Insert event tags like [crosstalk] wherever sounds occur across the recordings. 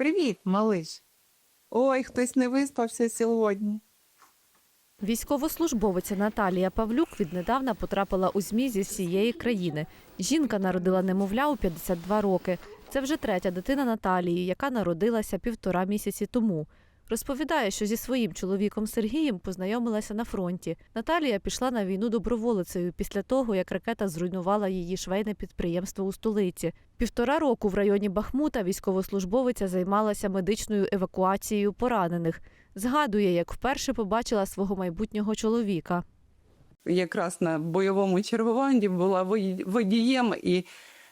Привіт, малиш. Ой, хтось не виспався сьогодні. Військовослужбовиця Наталія Павлюк віднедавна потрапила у ЗМІ зі всієї країни. Жінка народила немовля у 52 роки. Це вже третя дитина Наталії, яка народилася півтора місяці тому. Розповідає, що зі своїм чоловіком Сергієм познайомилася на фронті. Наталія пішла на війну доброволицею після того, як ракета зруйнувала її швейне підприємство у столиці. Півтора року в районі Бахмута військовослужбовиця займалася медичною евакуацією поранених. Згадує, як вперше побачила свого майбутнього чоловіка. Якраз на бойовому чергуванні була водієм, і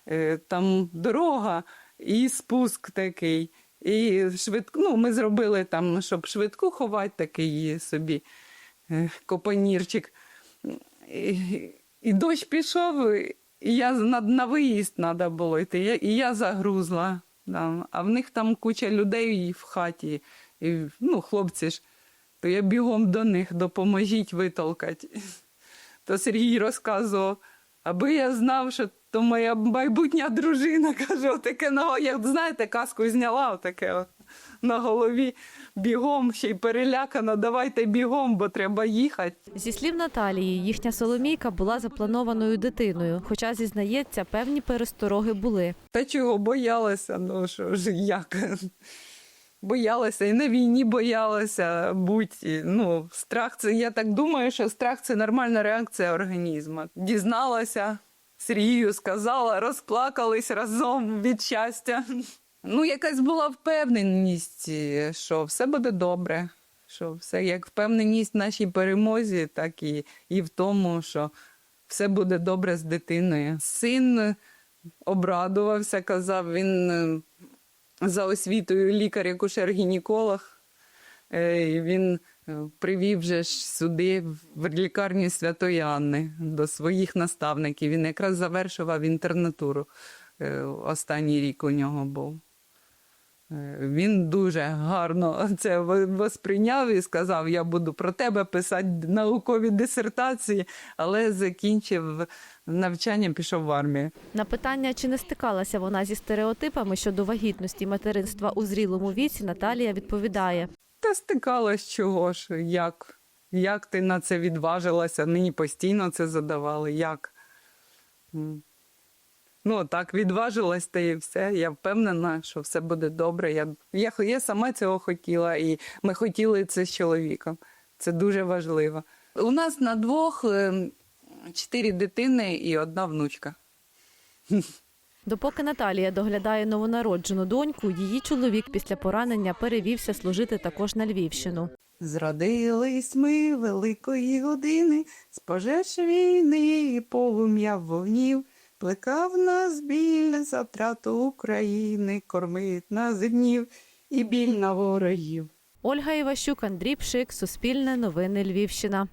е, там дорога, і спуск такий. І швид... ну, ми зробили там, щоб швидку ховати, такий собі е, копанірчик. І, і дощ пішов, і я на, на виїзд треба було йти. І я загрузла. Там. А в них там куча людей в хаті. І, ну, хлопці ж, то я бігом до них допоможіть витолкати. То Сергій розказував, аби я знав, що то моя майбутня дружина, [laughs] каже, отаке на як знаєте, каску зняла, отаке от на голові бігом, ще й перелякана, давайте бігом, бо треба їхати. Зі слів Наталії, їхня Соломійка була запланованою дитиною, хоча зізнається, певні перестороги були. Та чого боялася, ну що ж, як? Боялася і на війні боялася будь. Ну, страх це, я так думаю, що страх це нормальна реакція організму. Дізналася, Сергію сказала, розплакались разом від щастя. Ну, якась була впевненість, що все буде добре. Що все як впевненість в нашій перемозі, так і, і в тому, що все буде добре з дитиною. Син обрадувався, казав, він е, за освітою лікар-акушер-гінеколог. Е, Він привів же ж сюди в лікарню Святої Анни до своїх наставників. Він якраз завершував інтернатуру. Е, Останній рік у нього був. Е, Він дуже гарно це восприйняв і сказав: я буду про тебе писати наукові дисертації, але закінчив навчання, пішов в армію. На питання, чи не стикалася вона зі стереотипами щодо вагітності материнства у зрілому віці, Наталія відповідає. Та стикалась чого ж, як? Як ти на це відважилася? Мені постійно це задавали. Як? Ну, так, відважилась та і все. Я впевнена, що все буде добре. Я, я, я сама цього хотіла, і ми хотіли це з чоловіком. Це дуже важливо. У нас на двох ем, чотири дитини і одна внучка. [laughs] Допоки Наталія доглядає новонароджену доньку, її чоловік після поранення перевівся служити також на Львівщину. Зродились ми великої години, з пожеж війни і полум'я вогнів, плекав нас біль за втрату України, кормить нас днів і біль на ворогів. Ольга Іващук, Андрій Пшик, Суспільне новини Львівщина.